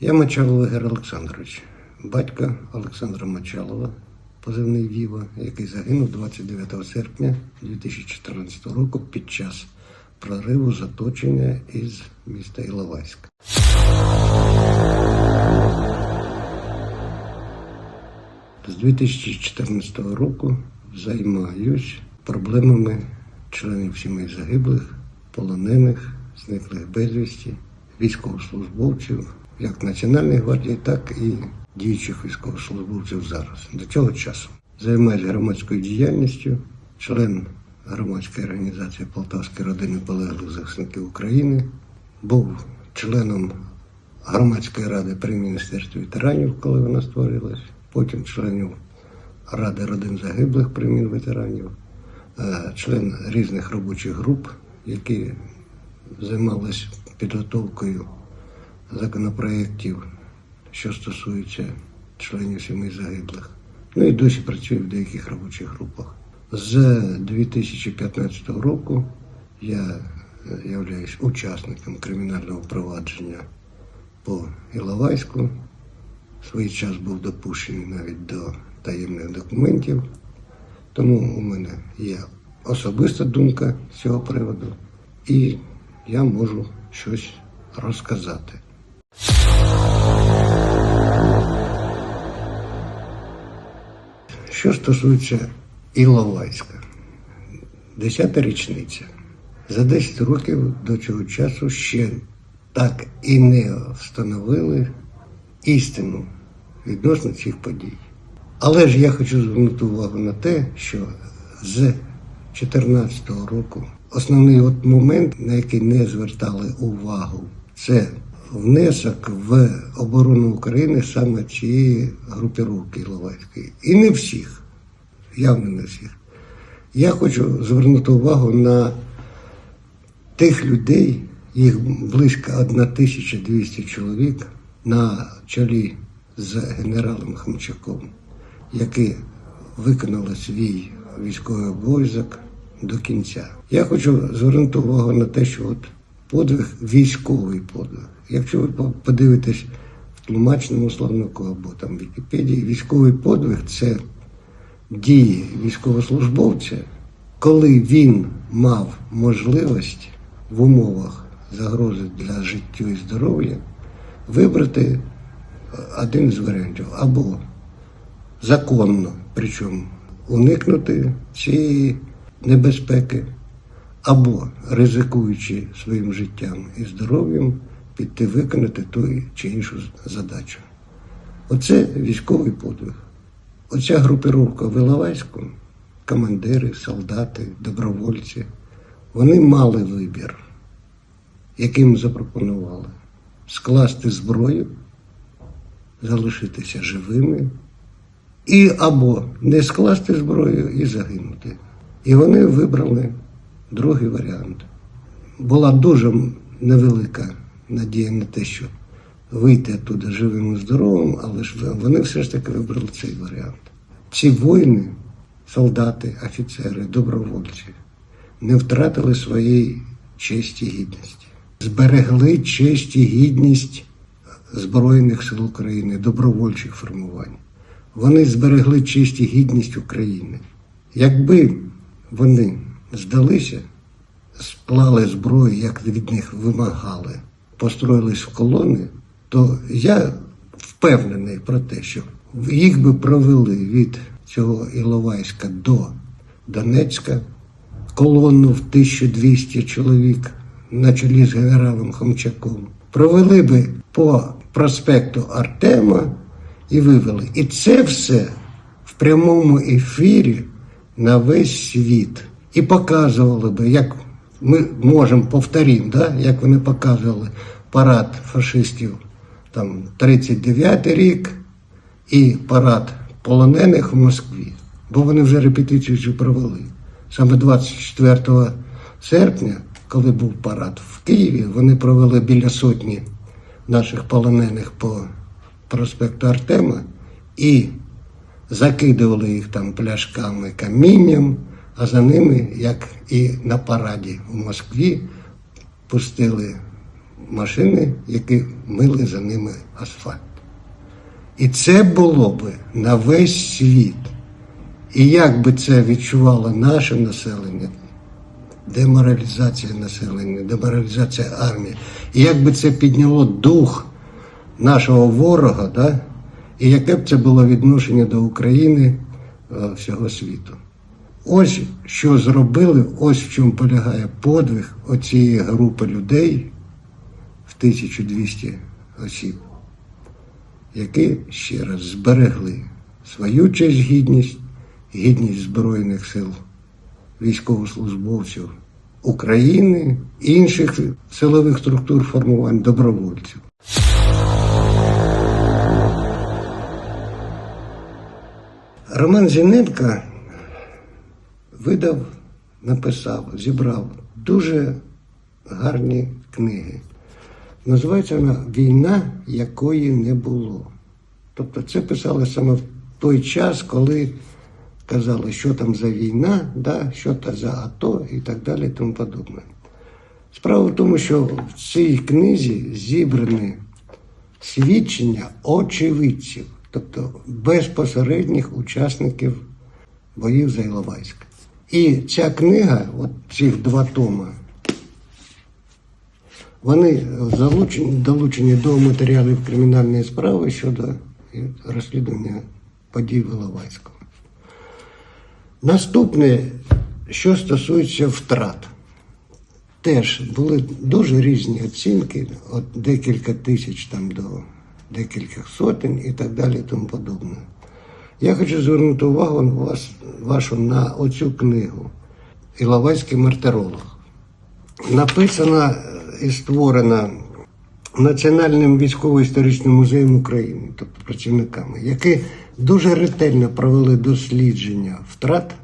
Я Мочалов Ігор Олександрович, батько Олександра Мочалова, позивний Віва, який загинув 29 серпня 2014 року під час прориву заточення із міста Іловайськ. З 2014 року займаюсь проблемами членів сімей загиблих, полонених, зниклих безвісті, військовослужбовців, як Національної гвардії, так і діючих військовослужбовців зараз. До цього часу займаюся громадською діяльністю, член громадської організації Полтавської родини полеглих захисників України, був членом громадської ради при міністерстві ветеранів, коли вона створилась, потім членів Ради родин загиблих при Мінветеранів, е, член різних робочих груп, які займалися підготовкою законопроєктів, що стосуються членів сімей загиблих. Ну і досі працюю в деяких робочих групах. З 2015 року я являюсь учасником кримінального провадження по Іловайську. Свій час був допущений навіть до таємних документів. Тому у мене є особиста думка з цього приводу, і я можу щось розказати. Що стосується Іловайська, 10-та річниця. За 10 років до цього часу ще так і не встановили істину відносно цих подій. Але ж я хочу звернути увагу на те, що з 2014 року основний от момент, на який не звертали увагу, це внесок в оборону України саме цієї групіровки Іловайської. І не всіх, явно не всіх. Я хочу звернути увагу на тих людей, їх близько 1200 чоловік на чолі з генералом Хомчаком, які виконали свій військовий обов'язок до кінця. Я хочу звернути увагу на те, що от подвиг військовий подвиг. Якщо ви подивитесь в тлумачному словнику або там в Вікіпедії, військовий подвиг це дії військовослужбовця, коли він мав можливість в умовах загрози для життя і здоров'я вибрати один з варіантів або законно, причому уникнути цієї небезпеки, або ризикуючи своїм життям і здоров'ям, піти виконати ту чи іншу задачу. Оце військовий подвиг. Оця групіровка в Іловайську, командири, солдати, добровольці, вони мали вибір, яким запропонували скласти зброю, залишитися живими, і або не скласти зброю і загинути. І вони вибрали другий варіант. Була дуже невелика надія на те, що вийти оттуда живим і здоровим, але ж вони все ж таки вибрали цей варіант. Ці воїни, солдати, офіцери, добровольці не втратили своєї честі гідності, зберегли честь і гідність Збройних сил України, добровольчих формувань. Вони зберегли честь і гідність України. Якби вони здалися, склали зброю, як від них вимагали, построїлись в колони, то я впевнений про те, що їх би провели від цього Іловайська до Донецька колону в 1200 чоловік на чолі з генералом Хомчаком. Провели би по проспекту Артема і вивели. І це все в прямому ефірі на весь світ. І показували би, як ми можемо повторити, да? як вони показували парад фашистів там 39 рік і парад полонених в Москві. Бо вони вже репетицію провели. Саме 24 серпня, коли був парад в Києві, вони провели біля сотні наших полонених по проспекту Артема і закидували їх там пляшками камінням, а за ними, як і на параді в Москві, пустили машини, які мили за ними асфальт. І це було би на весь світ. І як би це відчувало наше населення, деморалізація населення, деморалізація армії, і як би це підняло дух нашого ворога, да? і яке б це було відношення до України е, всього світу. Ось що зробили, ось в чому полягає подвиг оцієї групи людей в 1200 осіб, які ще раз зберегли свою честь гідність, гідність Збройних сил, військовослужбовців України, інших силових структур формувань добровольців. Роман Зіненко видав, написав, зібрав дуже гарні книги. Називається вона Війна, якої не було. Тобто це писали саме в той час, коли казали, що там за війна, да, що там за АТО і так далі, і тому подобне. Справа в тому, що в цій книзі зібрані свідчення очевидців, тобто безпосередніх учасників боїв за Іловайськ. І ця книга, от ці два тома, вони залучені, долучені до матеріалів кримінальної справи щодо розслідування подій в Іловайську. Наступне, що стосується втрат, теж були дуже різні оцінки, від декілька тисяч там до декількох сотень і так далі, і тому подобне. Я хочу звернути увагу вас, вашу на оцю книгу Іловайський мартиролог. Написана і створена Національним військово-історичним музеєм України, тобто працівниками, які дуже ретельно провели дослідження втрат.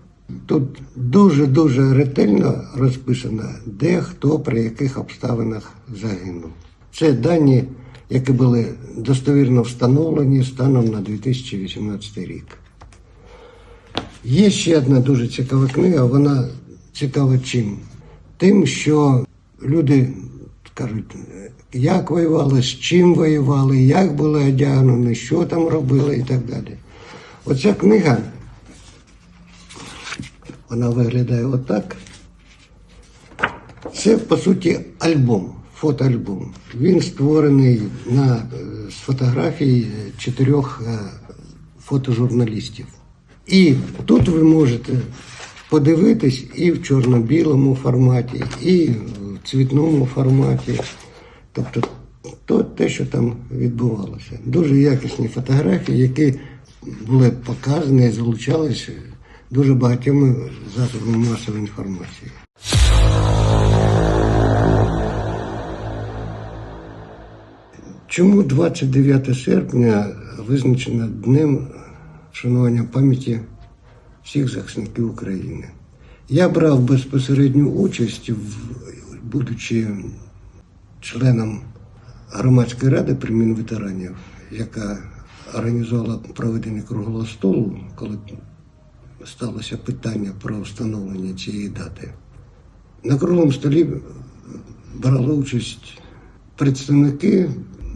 Тут дуже-дуже ретельно розписано, де хто при яких обставинах загинув. Це дані, які були достовірно встановлені станом на 2018 рік. Є ще одна дуже цікава книга, вона цікава чим? Тим, що люди кажуть, як воювали, з чим воювали, як були одягнені, що там робили і так далі. Оця книга, вона виглядає отак. Це, по суті, альбом, фотоальбом. Він створений на, е, з фотографій чотирьох е, фотожурналістів. І тут ви можете подивитись і в чорно-білому форматі, і в цвітному форматі. Тобто то, те, що там відбувалося. Дуже якісні фотографії, які були показані і залучалися дуже багатьма засобами масової інформації. Чому 29 серпня визначено днем вшанування пам'яті всіх захисників України? Я брав безпосередню участь, будучи членом громадської ради при Мінветеранів, яка організувала проведення круглого столу, коли сталося питання про встановлення цієї дати. На круглому столі брали участь представники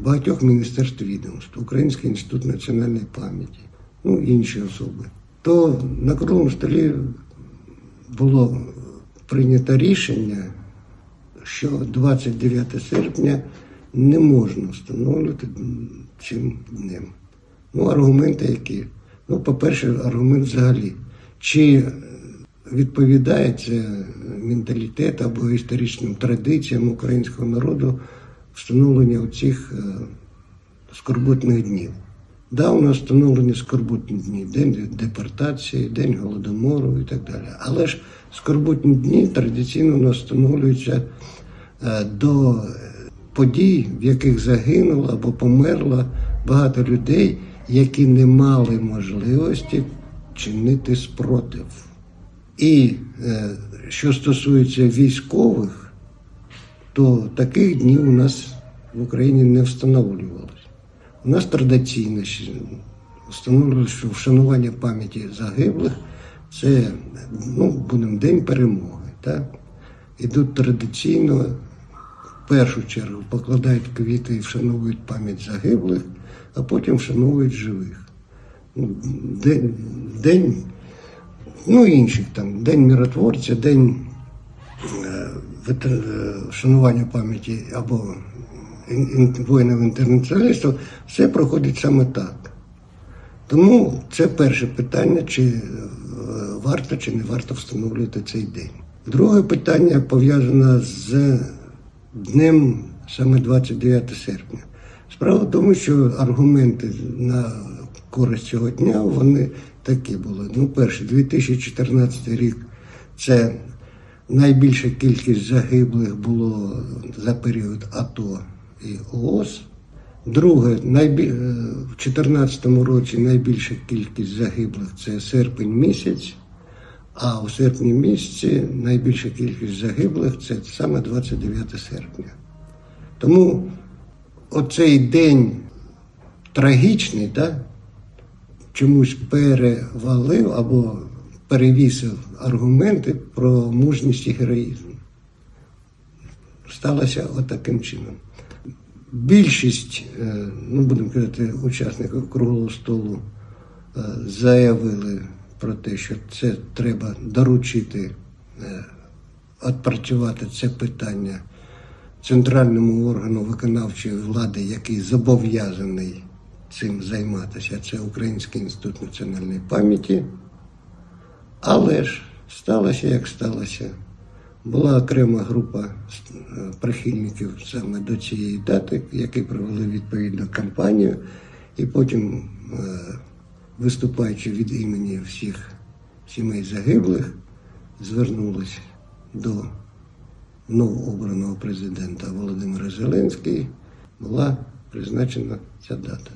багатьох міністерств відомств, Український інститут національної пам'яті, ну інші особи. То на круглому столі було прийнято рішення, що 29 серпня не можна встановлювати цим днем. Ну, аргументи які? Ну, по-перше, аргумент взагалі. Чи відповідає це менталітет або історичним традиціям українського народу встановлення оцих е, скорботних днів? Да, у нас встановлені скорботні дні, день депортації, день голодомору і так далі. Але ж скорботні дні традиційно у нас встановлюються е, до подій, в яких загинуло або померло багато людей, які не мали можливості чинити спротив. І е, що стосується військових, то таких днів у нас в Україні не встановлювалося. У нас традиційно встановлювалося, що вшанування пам'яті загиблих це ну, будемо День перемоги. Так? Ідуть традиційно в першу чергу покладають квіти і вшановують пам'ять загиблих, а потім вшановують живих. Ну, День, день ну інших там, День миротворця, День е, вшанування пам'яті або ін- ін- воїнів-інтернаціоналістів, все проходить саме так. Тому це перше питання, чи е, варто чи не варто встановлювати цей день. Друге питання пов'язане з днем саме 29 серпня. Справа в тому, що аргументи на користь цього дня вони такі були. Ну, перше, 2014 рік це найбільша кількість загиблих було за період АТО і ООС. Друге, найбі... е, в 2014 році найбільша кількість загиблих це серпень місяць, а у серпні місяці найбільша кількість загиблих це саме 29 серпня. Тому оцей день трагічний, да, чомусь перевалив або перевісив аргументи про мужність і героїзм. Сталося отаким чином. Більшість, е, ну будемо казати, учасників круглого столу е, заявили про те, що це треба доручити, е, відпрацювати це питання центральному органу виконавчої влади, який зобов'язаний цим займатися. Це Український інститут національної пам'яті. Але ж сталося, як сталося. Була окрема група е, прихильників саме до цієї дати, які провели відповідну кампанію, і потім, е, виступаючи від імені всіх сімей загиблих, звернулись до новообраного президента Володимира Зеленського, була призначена ця дата.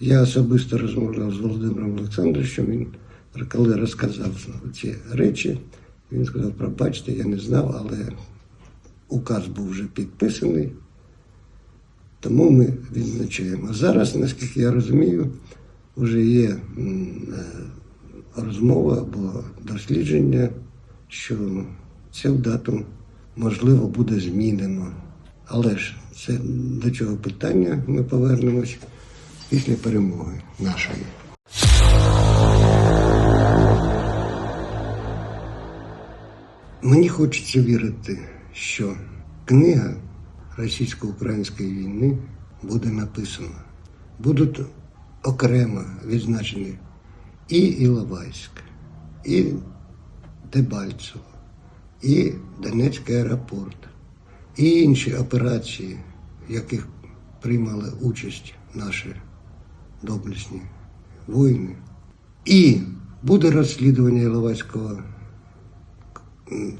Я особисто розмовляв з Володимиром Олександровичем. Він коли розказав ці речі, він сказав, пробачте, я не знав, але указ був вже підписаний, тому ми відзначаємо. Зараз, наскільки я розумію, вже є е, розмова або дослідження, що цю дату можливо буде змінено. Але ж це до цього питання ми повернемось після перемоги нашої. Мені хочеться вірити, що книга російсько-української війни буде написана. Будуть окремо відзначені і Іловайськ, і Дебальцево, і Донецький аеропорт, і інші операції, в яких приймали участь наші доблесні воїни. І буде розслідування Іловайського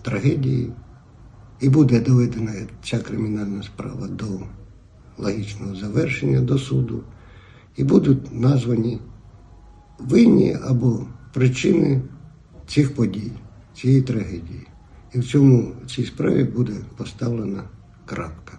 трагедії, і буде доведена ця кримінальна справа до логічного завершення до суду, і будуть названі винні або причини цих подій, цієї трагедії. І в цьому в цій справі буде поставлена крапка.